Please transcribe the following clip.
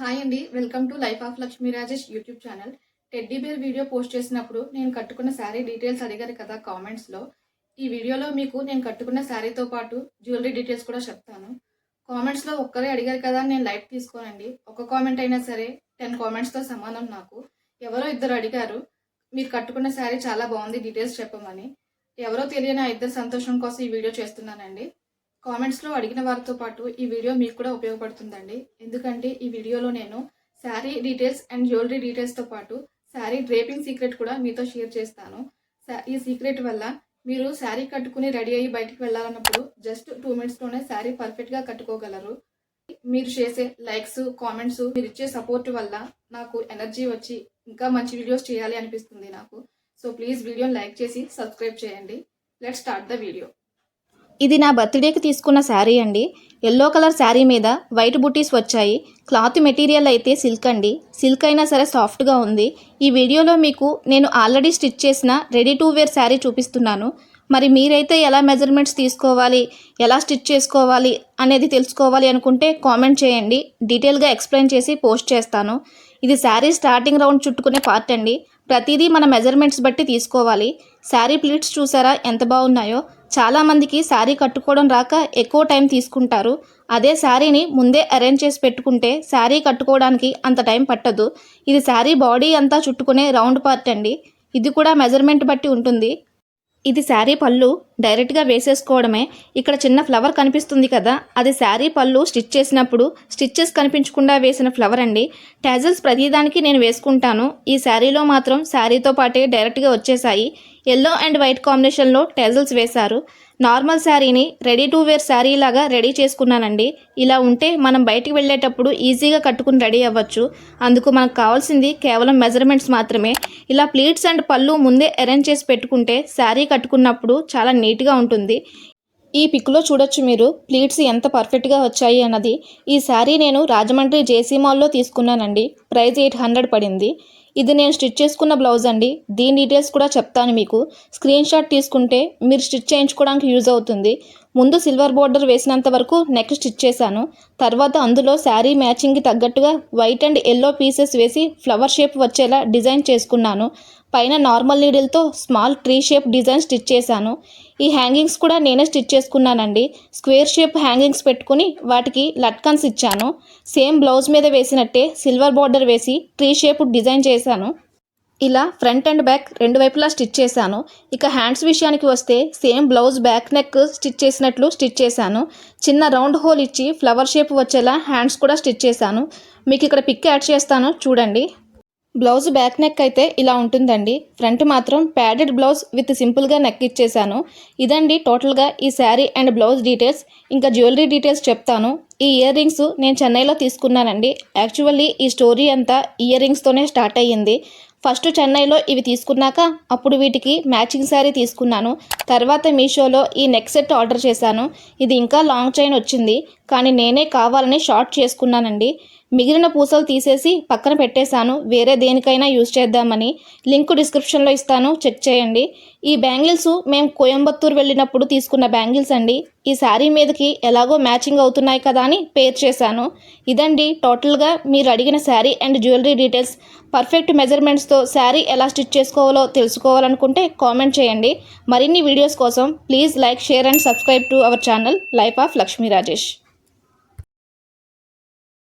Hi అండి welcome to life of Lakshmi Rajesh YouTube channel. Teddy bear video post చేసినప్పుడు నేను కట్టుకున్న sari details అడిగారు కదా కామెంట్స్లో ఈ వీడియోలో మీకు నేను కట్టుకున్న శారీతో పాటు జ్యువెలరీ డీటెయిల్స్ కూడా చెప్తాను. కామెంట్స్లో ఒక్కరే అడిగారు కదా నేను లైట్ తీసుకోనండి. ఒక కామెంట్ అయినా సరే టెన్ కామెంట్స్తో సమానం నాకు. ఎవరో ఇద్దరు అడిగారు మీరు కట్టుకున్న శారీ చాలా బాగుంది డీటెయిల్స్ చెప్పమని. ఎవరో తెలియని ఆ ఇద్దరు సంతోషం కోసం ఈ వీడియో చేస్తున్నానండి. కామెంట్స్లో అడిగిన వారితో పాటు ఈ వీడియో మీకు కూడా ఉపయోగపడుతుందండి. ఎందుకంటే ఈ వీడియోలో నేను శారీ డీటెయిల్స్ అండ్ జ్యువెలరీ డీటెయిల్స్తో పాటు శారీ డ్రేపింగ్ సీక్రెట్ కూడా మీతో షేర్ చేస్తాను. ఈ సీక్రెట్ వల్ల మీరు శారీ కట్టుకుని రెడీ అయ్యి బయటికి వెళ్ళాలన్నప్పుడు జస్ట్ టూ మినిట్స్లోనే శారీ పర్ఫెక్ట్గా కట్టుకోగలరు. మీరు చేసే లైక్స్ కామెంట్స్ మీరు ఇచ్చే సపోర్ట్ వల్ల నాకు ఎనర్జీ వచ్చి ఇంకా మంచి వీడియోస్ చేయాలి అనిపిస్తుంది నాకు. సో ప్లీజ్ వీడియోని లైక్ చేసి సబ్స్క్రైబ్ చేయండి. Let start the video. ఇది నా బర్త్డేకి తీసుకున్న శారీ అండి. ఎల్లో కలర్ శారీ మీద వైట్ బుటీస్ వచ్చాయి. క్లాత్ మెటీరియల్ అయితే సిల్క్ అండి. సిల్క్ అయినా సరే సాఫ్ట్గా ఉంది. ఈ వీడియోలో మీకు నేను ఆల్రెడీ స్టిచ్ చేసిన రెడీ టు వేర్ శారీ చూపిస్తున్నాను. మరి మీరైతే ఎలా మెజర్మెంట్స్ తీసుకోవాలి? ఎలా స్టిచ్ చేసుకోవాలి? అనేది తెలుసుకోవాలి అనుకుంటే కామెంట్ చేయండి. డీటెయిల్గా ఎక్స్ప్లెయిన్ చేసి పోస్ట్ చేస్తాను. ఇది శారీ స్టార్టింగ్ రౌండ్ చుట్టుకునే పార్ట్ అండి. ప్రతిదీ మన మెజర్మెంట్స్ బట్టి తీసుకోవాలి. శారీ ప్లీట్స్ చూసారా? ఎంత బాగున్నాయో. చాలామందికి శారీ కట్టుకోవడం రాక ఎక్కువ టైం తీసుకుంటారు. అదే శారీని ముందే అరేంజ్ చేసి పెట్టుకుంటే శారీ కట్టుకోవడానికి అంత టైం పట్టదు. ఇది శారీ బాడీ అంతా చుట్టుకునే రౌండ్ పార్ట్ అండి. ఇది కూడా మెజర్మెంట్ బట్టి ఉంటుంది. ఇది శారీ పళ్ళు డైరెక్ట్గా వేసేసుకోవడమే. ఇక్కడ చిన్న ఫ్లవర్ కనిపిస్తుంది కదా అది శారీ పళ్ళు స్టిచ్ చేసినప్పుడు స్టిచ్చెస్ కనిపించకుండా వేసిన ఫ్లవర్ అండి. టాజల్స్ ప్రతిదానికి నేను వేసుకుంటాను. ఈ శారీలో మాత్రం శారీతో పాటే డైరెక్ట్గా వచ్చేసాయి. ఎల్లో అండ్ వైట్ కాంబినేషన్లో టెజల్స్ వేశారు. నార్మల్ శారీని రెడీ టు వేర్ శారీ లాగా రెడీ చేసుకున్నానండి. ఇలా ఉంటే మనం బయటికి వెళ్ళేటప్పుడు ఈజీగా కట్టుకుని రెడీ అవ్వచ్చు. అందుకు మనకు కావాల్సింది కేవలం మెజర్మెంట్స్ మాత్రమే. ఇలా ప్లీట్స్ అండ్ పళ్ళు ముందే అరేంజ్ చేసి పెట్టుకుంటే శారీ కట్టుకున్నప్పుడు చాలా నీట్గా ఉంటుంది. ఈ పిక్లో చూడొచ్చు మీరు ప్లీట్స్ ఎంత పర్ఫెక్ట్గా వచ్చాయి అన్నది. ఈ శారీ నేను రాజమండ్రి జేసీ మాల్లో తీసుకున్నానండి. ప్రైస్ ఎయిట్ హండ్రెడ్ పడింది. ఇది నేను స్టిచ్ చేసుకున్న బ్లౌజ్ అండి. దీని డీటెయిల్స్ కూడా చెప్తాను మీకు. స్క్రీన్ షాట్ తీసుకుంటే మీరు స్టిచ్ చేయించుకోవడానికి యూజ్ అవుతుంది. ముందు సిల్వర్ బోర్డర్ వేసినంత వరకు నెక్ స్టిచ్ చేశాను. తర్వాత అందులో శారీ మ్యాచింగ్కి తగ్గట్టుగా వైట్ అండ్ ఎల్లో పీసెస్ వేసి ఫ్లవర్ షేప్ వచ్చేలా డిజైన్ చేసుకున్నాను. పైన normal నీడిల్తో small tree shape design stitch చేశాను. ఈ హ్యాంగింగ్స్ కూడా నేనే స్టిచ్ చేసుకున్నానండి. స్క్వేర్ షేప్ హ్యాంగింగ్స్ పెట్టుకుని వాటికి లట్కన్స్ ఇచ్చాను. సేమ్ బ్లౌజ్ మీద వేసినట్టే సిల్వర్ బార్డర్ వేసి ట్రీ షేప్ డిజైన్ చేశాను. ఇలా ఫ్రంట్ అండ్ బ్యాక్ రెండు వైపులా స్టిచ్ చేశాను. ఇక హ్యాండ్స్ విషయానికి వస్తే same blouse back neck stitch చేసినట్లు స్టిచ్ చేశాను. చిన్న రౌండ్ హోల్ ఇచ్చి ఫ్లవర్ షేప్ వచ్చేలా హ్యాండ్స్ కూడా స్టిచ్ చేశాను. మీకు ఇక్కడ పిక్ యాడ్ చేస్తాను. చూడండి. బ్లౌజ్ బ్యాక్ నెక్ అయితే ఇలా ఉంటుందండి. ఫ్రంట్ మాత్రం ప్యాడెడ్ బ్లౌజ్ విత్ సింపుల్గా నెక్ ఇచ్చేసాను. ఇదండి టోటల్గా ఈ శారీ అండ్ బ్లౌజ్ డీటెయిల్స్. ఇంకా జ్యువెలరీ డీటెయిల్స్ చెప్తాను. ఈ ఇయర్ రింగ్స్ నేను చెన్నైలో తీసుకున్నానండి. యాక్చువల్లీ ఈ స్టోరీ అంతా ఇయర్ రింగ్స్తోనే స్టార్ట్ అయ్యింది. ఫస్ట్ చెన్నైలో ఇవి తీసుకున్నాక అప్పుడు వీటికి మ్యాచింగ్ శారీ తీసుకున్నాను. తర్వాత మీషోలో ఈ నెక్ సెట్ ఆర్డర్ చేశాను. ఇది ఇంకా లాంగ్ చైన్ వచ్చింది. కానీ నేనే కావాలని షార్ట్ చేసుకున్నానండి. మిగిలిన పూసలు తీసేసి పక్కన పెట్టేశాను. వేరే దేనికైనా యూజ్ చేద్దామని లింక్ డిస్క్రిప్షన్లో ఇస్తాను. చెక్ చేయండి. ఈ బ్యాంగిల్స్ మేము కోయంబత్తూరు వెళ్ళినప్పుడు తీసుకున్న బ్యాంగిల్స్ అండి. ఈ శారీ మీదకి ఎలాగో మ్యాచింగ్ అవుతున్నాయి కదా అని పేర్ చేశాను. ఇదండి టోటల్గా మీరు అడిగిన sari and jewellery details. Perfect మెజర్మెంట్స్తో sari ఎలా స్టిచ్ చేసుకోవాలో తెలుసుకోవాలనుకుంటే కామెంట్ చేయండి. మరిన్ని వీడియోస్ కోసం please like share and subscribe to our channel life of Lakshmi Rajesh.